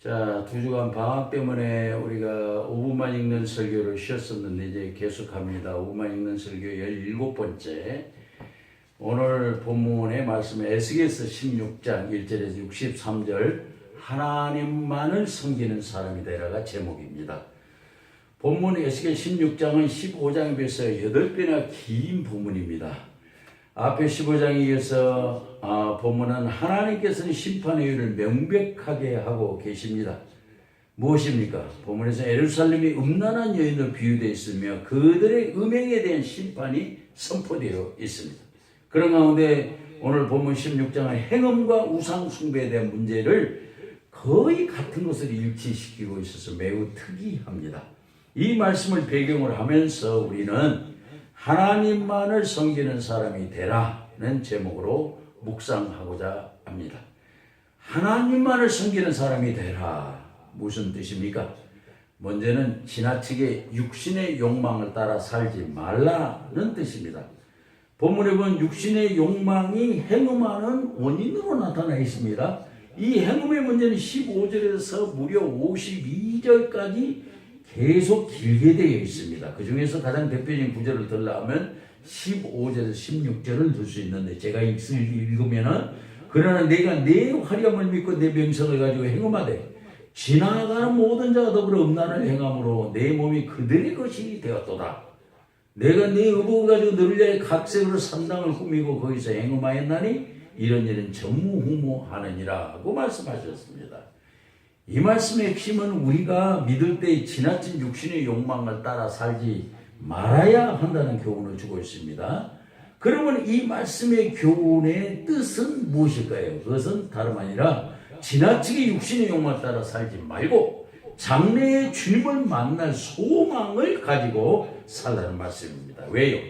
자, 두 주간 방학 때문에 우리가 5분만 읽는 설교를 쉬었었는데 이제 계속합니다. 5분만 읽는 설교 17번째. 오늘 본문의 말씀 에스겔서 16장 1절에서 63절 하나님만을 섬기는 사람이 되라가 제목입니다. 본문 에스겔 16장은 15장에 비해서 8배나 긴 본문입니다. 앞에 15장에 이어서 아, 본문은 하나님께서는 심판의 이유를 명백하게 하고 계십니다. 무엇입니까? 본문에서 에루살렘이 음란한 여인으로 비유되어 있으며 그들의 음행에 대한 심판이 선포되어 있습니다. 그런 가운데 오늘 본문 16장은 행음과 우상 숭배에 대한 문제를 거의 같은 것을 일치시키고 있어서 매우 특이합니다. 이 말씀을 배경으로 하면서 우리는 하나님만을 섬기는 사람이 되라는 제목으로 묵상하고자 합니다. 하나님만을 섬기는 사람이 되라. 무슨 뜻입니까? 먼저는 지나치게 육신의 욕망을 따라 살지 말라는 뜻입니다. 본문에 보면 육신의 욕망이 행음하는 원인으로 나타나 있습니다. 이 행음의 문제는 15절에서 무려 52절까지 계속 길게 되어 있습니다. 그 중에서 가장 대표적인 구절을 들라면 15절에서 16절을 들 수 있는데 제가 읽으면은 그러나 내가 내 화려함을 믿고 내 명성을 가지고 행음하되 지나가는 모든 자가 더불어 음란을 행함으로 내 몸이 그들의 것이 되었도다. 내가 네 의복을 가지고 너를 각색으로 산당을 꾸미고 거기서 행음하였나니 이런 일은 전무후무하느니라고 말씀하셨습니다. 이 말씀의 핵심은 우리가 믿을 때 지나친 육신의 욕망을 따라 살지 말아야 한다는 교훈을 주고 있습니다. 그러면 이 말씀의 교훈의 뜻은 무엇일까요? 그것은 다름 아니라 지나치게 육신의 욕망을 따라 살지 말고 장래의 주님을 만날 소망을 가지고 살라는 말씀입니다. 왜요?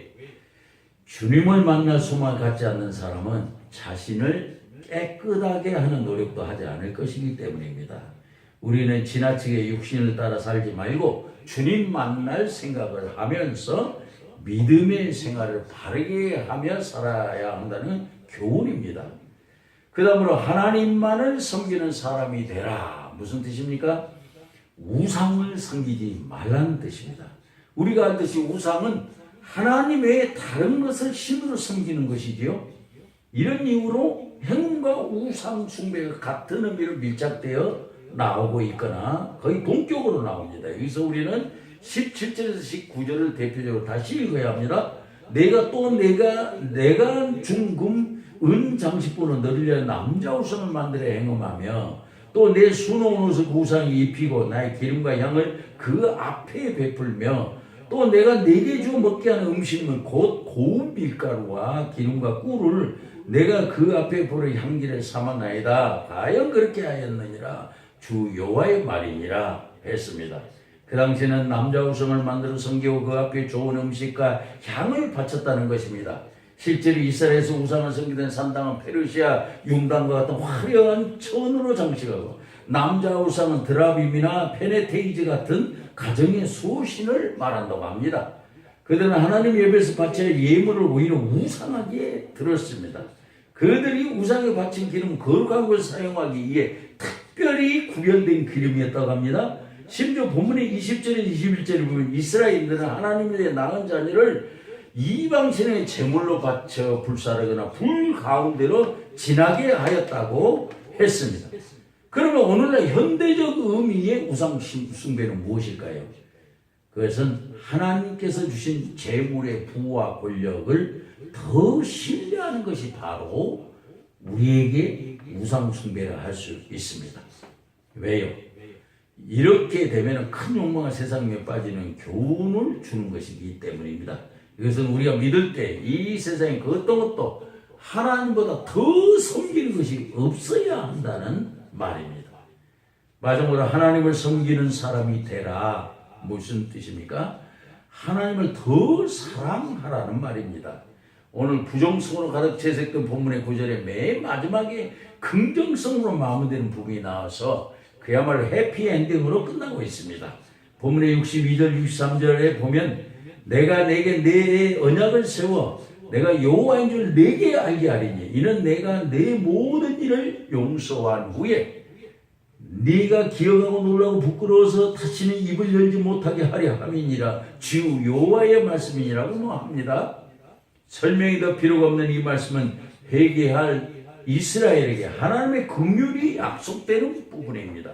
주님을 만날 소망을 갖지 않는 사람은 자신을 깨끗하게 하는 노력도 하지 않을 것이기 때문입니다. 우리는 지나치게 육신을 따라 살지 말고 주님 만날 생각을 하면서 믿음의 생활을 바르게 하며 살아야 한다는 교훈입니다. 그 다음으로 하나님만을 섬기는 사람이 되라. 무슨 뜻입니까? 우상을 섬기지 말라는 뜻입니다. 우리가 알듯이 우상은 하나님 외에 다른 것을 신으로 섬기는 것이지요. 이런 이유로 행운과 우상 숭배가 같은 의미로 밀착되어 나오고 있거나 거의 동격으로 나옵니다. 여기서 우리는 17절에서 19절을 대표적으로 다시 읽어야 합니다. 내가 또 내가 내가 중금 은 장식부는 너를 남자 우상을 만들어 행음하며 또 내 수놓은 옷을 그 우상에 입히고 나의 기름과 향을 그 앞에 베풀며 또 내가 내게 주어 먹게 하는 음식은 곧 고운 밀가루와 기름과 꿀을 내가 그 앞에 보러 향기를 삼았나이다. 과연 그렇게 하였느니라. 주 여호와의 말이니라 했습니다. 그 당시에는 남자 우성을 만들어 섬기고 그 앞에 좋은 음식과 향을 바쳤다는 것입니다. 실제로 이스라엘에서 우상을 섬기던 산당은 페르시아 융단과 같은 화려한 천으로 장식하고 남자 우상은 드라빔이나 페네테이즈 같은 가정의 수신을 말한다고 합니다. 그들은 하나님 예배에서 바쳐야 예물을 오히려 우상하게 들었습니다. 그들이 우상에 바친 기름 거룩한 것을 사용하기 위해 특별히 구별된 기름이었다고 합니다. 심지어 본문의 20절에 21절을 보면 이스라엘들은 하나님의 낳은 자녀를 이방신의 제물로 바쳐 불사르거나 불 가운데로 지나게 하였다고 했습니다. 그러면 오늘날 현대적 의미의 우상 숭배는 무엇일까요? 그것은 하나님께서 주신 재물의 부와 권력을 더 신뢰하는 것이 바로 우리에게 우상 숭배를 할 수 있습니다. 왜요? 이렇게 되면 큰 욕망과 세상에 빠지는 교훈을 주는 것이기 때문입니다. 이것은 우리가 믿을 때 이 세상에 그 어떤 것도 하나님보다 더 섬기는 것이 없어야 한다는 말입니다. 마지막으로 하나님을 섬기는 사람이 되라. 무슨 뜻입니까? 하나님을 더 사랑하라는 말입니다. 오늘 부정성으로 가득 채색된 본문의 구절의 맨 마지막에 긍정성으로 마무리되는 부분이 나와서 그야말로 해피엔딩으로 끝나고 있습니다. 본문의 62절, 63절에 보면 내가 내게 내 언약을 세워 내가 여호와인 줄 내게 알게 하리니 이는 내가 내 모든 일을 용서한 후에 네가 기억하고 놀라고 부끄러워서 다시는 입을 열지 못하게 하려 함이니라 주 여호와의 말씀이니라고 뭐 합니다. 설명이 더 필요가 없는 이 말씀은 회개할 이스라엘에게 하나님의 긍휼이 약속되는 부분입니다.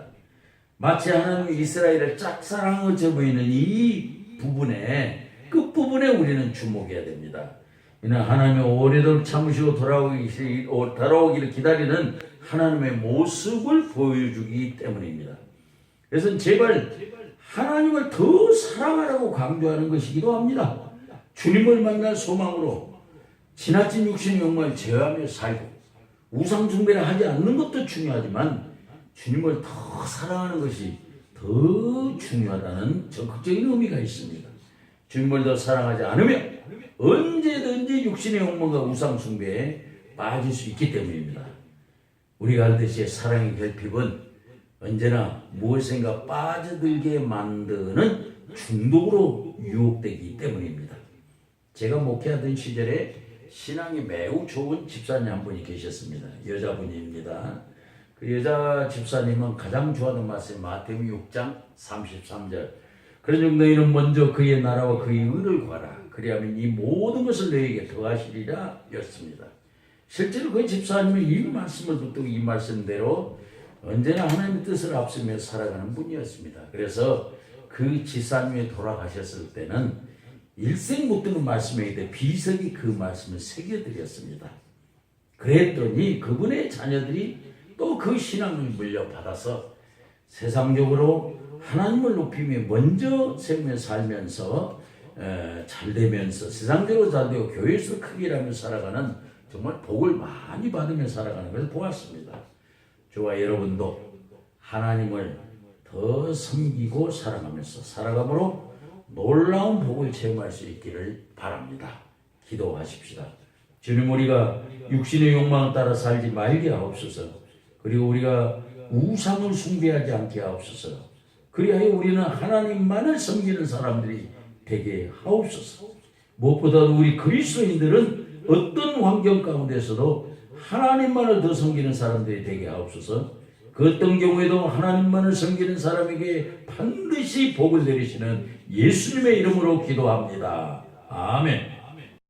마치 하나님이 이스라엘을 것처럼 보이는 이 부분에 끝 부분에 우리는 주목해야 됩니다. 이는 하나님의 오래도록 참으시고 돌아오기, 돌아오기를 기다리는 하나님의 모습을 보여주기 때문입니다. 그래서 제발 하나님을 더 사랑하라고 강조하는 것이기도 합니다. 주님을 만날 소망으로 지나친 육신의 욕망을 제어하며 살고 우상 숭배를 하지 않는 것도 중요하지만 주님을 더 사랑하는 것이 더 중요하다는 적극적인 의미가 있습니다. 주님을 더 사랑하지 않으면 언제든지 육신의 욕망과 우상 숭배에 빠질 수 있기 때문입니다. 우리가 알듯이 사랑의 결핍은 언제나 무엇인가 빠져들게 만드는 중독으로 유혹되기 때문입니다. 제가 목회하던 시절에 신앙이 매우 좋은 집사님 한 분이 계셨습니다. 여자분입니다. 그 여자 집사님은 가장 좋아하는 말씀이 마태복음 6장 33절. 그러즉 너희는 먼저 그의 나라와 그의 의를 구하라. 그리하면 이 모든 것을 너희에게 더하시리라 였습니다. 실제로 그 집사님은 이 말씀을 붙들고 이 말씀대로 언제나 하나님의 뜻을 앞서며 살아가는 분이었습니다. 그래서 그 집사님이 돌아가셨을 때는 일생 못 듣는 말씀에게 비석이 그 말씀을 새겨드렸습니다. 그랬더니 그분의 자녀들이 또 그 신앙을 물려받아서 세상적으로 하나님을 높이며 먼저 세우며 살면서 에, 잘 되면서 세상적으로 잘 되고 교회에서 크게 일하며 살아가는 정말 복을 많이 받으며 살아가는 것을 보았습니다. 저와 여러분도 하나님을 더 섬기고 사랑하면서 살아감으로 놀라운 복을 체험할 수 있기를 바랍니다. 기도하십시다. 주님 우리가 육신의 욕망을 따라 살지 말게 하옵소서. 그리고 우리가 우상을 숭배하지 않게 하옵소서. 그리하여 우리는 하나님만을 섬기는 사람들이 되게 하옵소서. 무엇보다도 우리 그리스도인들은 어떤 환경 가운데서도 하나님만을 더 섬기는 사람들이 되게 하옵소서. 그 어떤 경우에도 하나님만을 섬기는 사람에게 반드시 복을 내리시는 예수님의 이름으로 기도합니다. 아멘.